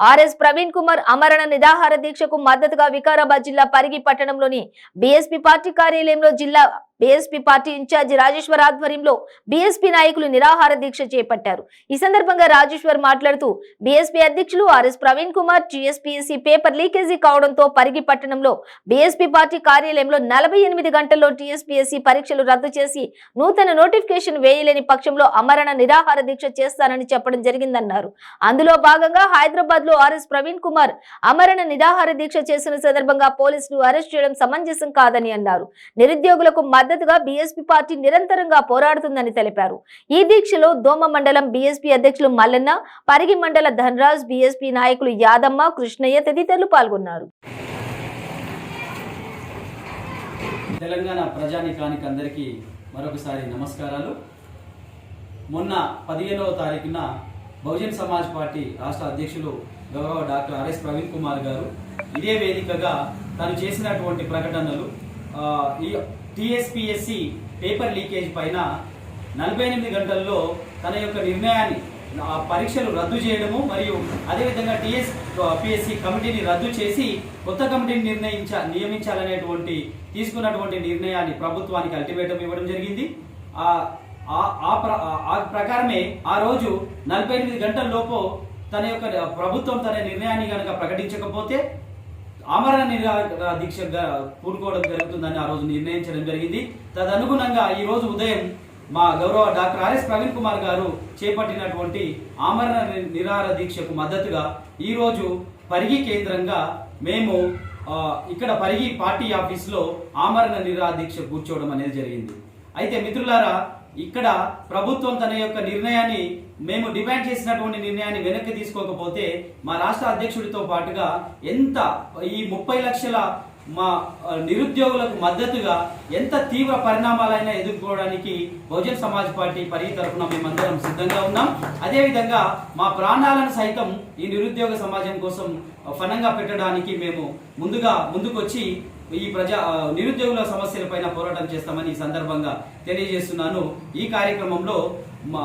RS Praveen Kumar అమరణ నిరాహార దీక్షకు మద్దతుగా వికారాబాద్ జిల్లా పరిగి పట్టణంలోని బీఎస్పీ పార్టీ కార్యాలయంలో జిల్లా బీఎస్పీ పార్టీ ఇన్ఛార్జి రాజేశ్వర్ ఆధ్వర్యంలో బీఎస్పీ నాయకులు నిరాహార దీక్ష చేపట్టారు. ఈ సందర్భంగా రాజేశ్వర్ మాట్లాడుతూ బీఎస్పీ అధ్యక్షులు RS Praveen Kumar TSPSC paper leakage కావడంతో పరిగి పట్టణంలో బీఎస్పీ పార్టీ కార్యాలయంలో నలభై ఎనిమిది గంటల్లో టీఎస్పీఎస్సీ పరీక్షలు రద్దు చేసి నూతన నోటిఫికేషన్ వేయలేని పక్షంలో అమరణ నిరాహార దీక్ష చేస్తానని చెప్పడం జరిగిందన్నారు. అందులో భాగంగా హైదరాబాద్ లో ఆర్ఎస్ ప్రవీణ్ కుమార్ అమరణ నిరాహార దీక్ష చేసిన సందర్భంగా పోలీసులు అరెస్ట్ చేయడం సమంజసం కాదని అన్నారు. నిరుద్యోగులకు మద్దతుగా బీఎస్పీ పార్టీ నిరంతరంగా పోరాడుతుందని తెలిపారు. ఈ దీక్షలో దోమ మండలం బీఎస్పీ అధ్యక్షులు మల్లన్న పరిగి మండల ధనరాజ్ బీఎస్పీ నాయకులు యాదమ్మ కృష్ణయ్య తదితరులు పాల్గొన్నారు. తెలంగాణ ప్రజానికానికి అందరికీ మరొకసారి నమస్కారాలు. మొన్న పదిహేనవ తారీఖున బహుజన్ సమాజ్ పార్టీ రాష్ట్ర అధ్యక్షులు గౌరవ డాక్టర్ ఆర్ఎస్ ప్రవీణ్ కుమార్ గారు. ఇదే వేదికగా తను చేసినటువంటి ప్రకటనలు ఈ టిఎస్పిఎస్సి పేపర్ లీకేజ్ పైన నలభై ఎనిమిది గంటల్లో తన యొక్క నిర్ణయాన్ని ఆ పరీక్షలు రద్దు చేయడము మరియు అదేవిధంగా టిఎస్ పిఎస్సి కమిటీని రద్దు చేసి కొత్త కమిటీని నిర్ణయించ నియమించాలనేటువంటి తీసుకున్నటువంటి నిర్ణయాన్ని ప్రభుత్వానికి అల్టిమేటం ఇవ్వడం జరిగింది. ఆ ఆ- ప్ర- ఆ- ప్రకారమే ఆ రోజు నలభై ఎనిమిది గంటల లోపు తన యొక్క ప్రభుత్వం తన నిర్ణయాన్ని కనుక ప్రకటించకపోతే ఆమరణ నిరాహార దీక్షగా పూనుకోవడం జరుగుతుందని ఆ రోజు నిర్ణయించడం జరిగింది. తదనుగుణంగా ఈ రోజు ఉదయం మా గౌరవ డాక్టర్ ఆర్ఎస్ ప్రవీణ్ కుమార్ గారు చేపట్టినటువంటి ఆమరణ నిరాహార దీక్షకు మద్దతుగా ఈరోజు పరిగి కేంద్రంగా మేము ఇక్కడ పరిగి పార్టీ ఆఫీస్లో ఆమరణ నిరాహార దీక్ష కూర్చోవడం అనేది జరిగింది. అయితే మిత్రులారా ఇక్కడ ప్రభుత్వం తన యొక్క నిర్ణయాన్ని మేము డిమాండ్ చేసినటువంటి నిర్ణయాన్ని వెనక్కి తీసుకోకపోతే మా రాష్ట్ర అధ్యక్షుడితో పాటుగా ఎంత ఈ ముప్పై లక్షల మా నిరుద్యోగులకు మద్దతుగా ఎంత తీవ్ర పరిణామాలైనా ఎదుర్కోవడానికి బహుజన్ సమాజ్ పార్టీ పరి తరఫున మేమందరం సిద్ధంగా ఉన్నాం. అదేవిధంగా మా ప్రాణాలను సైతం ఈ నిరుద్యోగ సమాజం కోసం ఫనంగా పెట్టడానికి మేము ముందుగా ముందుకొచ్చి ఈ ప్రజా నిరుద్యోగుల సమస్యలపైన పోరాటం చేస్తామని ఈ సందర్భంగా తెలియజేస్తున్నాను. ఈ కార్యక్రమంలో మా